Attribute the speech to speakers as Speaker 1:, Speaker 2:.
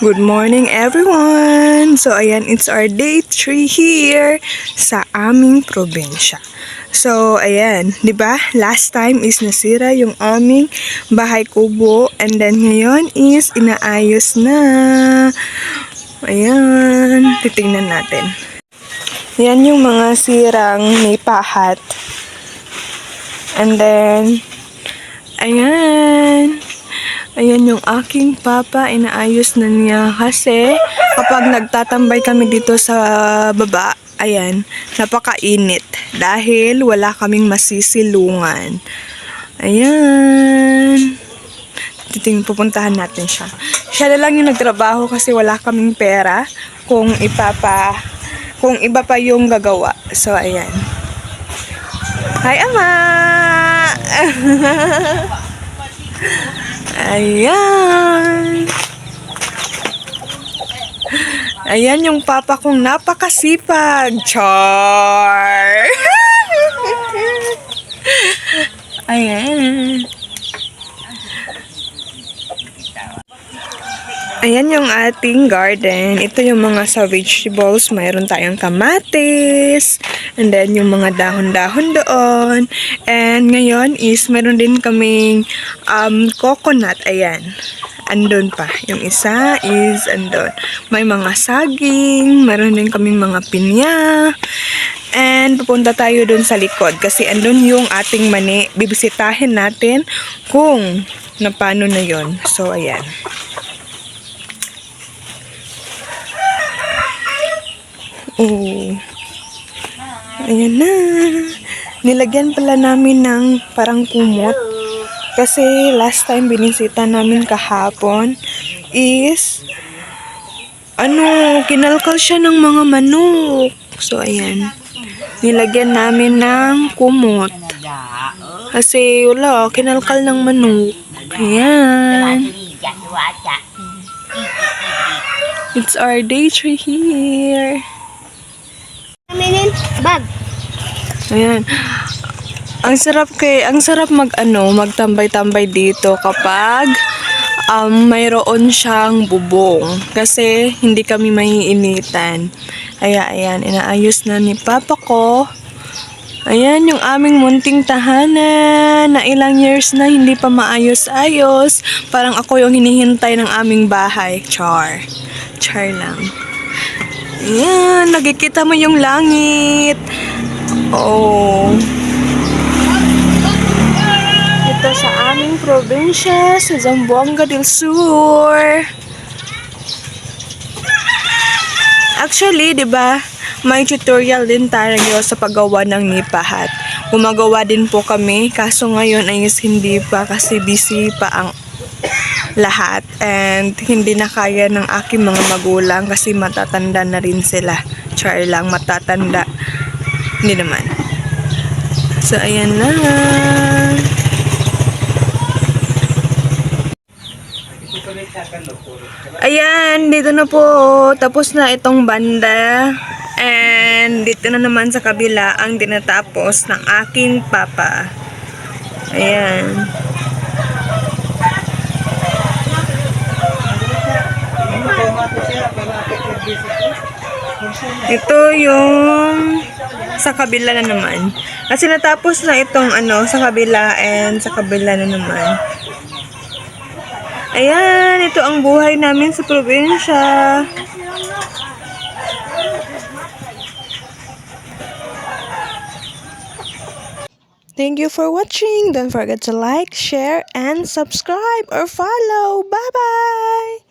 Speaker 1: Good morning everyone! So ayan, it's our day 3 here sa aming probinsya. So ayan, 'di ba? Last time is nasira yung aming bahay kubo and then ngayon is inaayos na. Ayan, titingnan natin. Yan yung mga sirang may pahat. And then, ayan. Ayan yung aking papa, inaayos na niya kasi kapag nagtatambay kami dito sa baba, ayan, napakainit dahil wala kaming masisilungan. Ayan. Titing pupuntahan natin siya. Siya na lang yung nagtrabaho kasi wala kaming pera kung ipapa kung iba pa yung gagawa. So ayan. Hi ama. Ayan. Ayan yung papa kong napakasipag. Char. Ayan. Ayan yung ating garden. Ito yung mga sa vegetables. Mayroon tayong kamatis. And then yung mga dahon-dahon doon. And ngayon is meron din kaming um, coconut. Ayan. Andun pa. Yung isa is andun. May mga saging. Meron din kaming mga pinya. And pupunta tayo dun sa likod. Kasi andun yung ating mani. Bibisitahin natin kung na paano na yon So, ayan. Oh. Ayan na. Nilagyan pala namin ng parang kumot. Kasi last time binisita namin kahapon is ano, kinalkal siya ng mga manok. So, ayan. Nilagyan namin ng kumot. Kasi wala, kinalkal ng manok. Ayan. It's our day tree here. Ayan. Ang sarap kay, ang sarap mag ano, magtambay-tambay dito kapag um, mayroon siyang bubong kasi hindi kami maiinitan. Kaya ayan, inaayos na ni Papa ko. Ayan yung aming munting tahanan na ilang years na hindi pa maayos-ayos. Parang ako yung hinihintay ng aming bahay. Char. Char lang. Ayan, nakikita mo yung langit. Oh. Ito sa aming probinsya, sa Zamboanga del Sur. Actually, 'di ba? May tutorial din tayo sa paggawa ng nipahat. Gumagawa din po kami, kaso ngayon ay hindi pa kasi busy pa ang lahat and hindi na kaya ng aking mga magulang kasi matatanda na rin sila. Char lang, matatanda. Hindi naman. So, ayan na. Ayan, dito na po. Tapos na itong banda. And dito na naman sa kabila ang dinatapos ng aking papa. Ayan. Ito yung sa kabila na naman. Kasi natapos na itong ano sa kabila and sa kabila na naman. Ayan, ito ang buhay namin sa probinsya. Thank you for watching. Don't forget to like, share, and subscribe or follow. Bye-bye!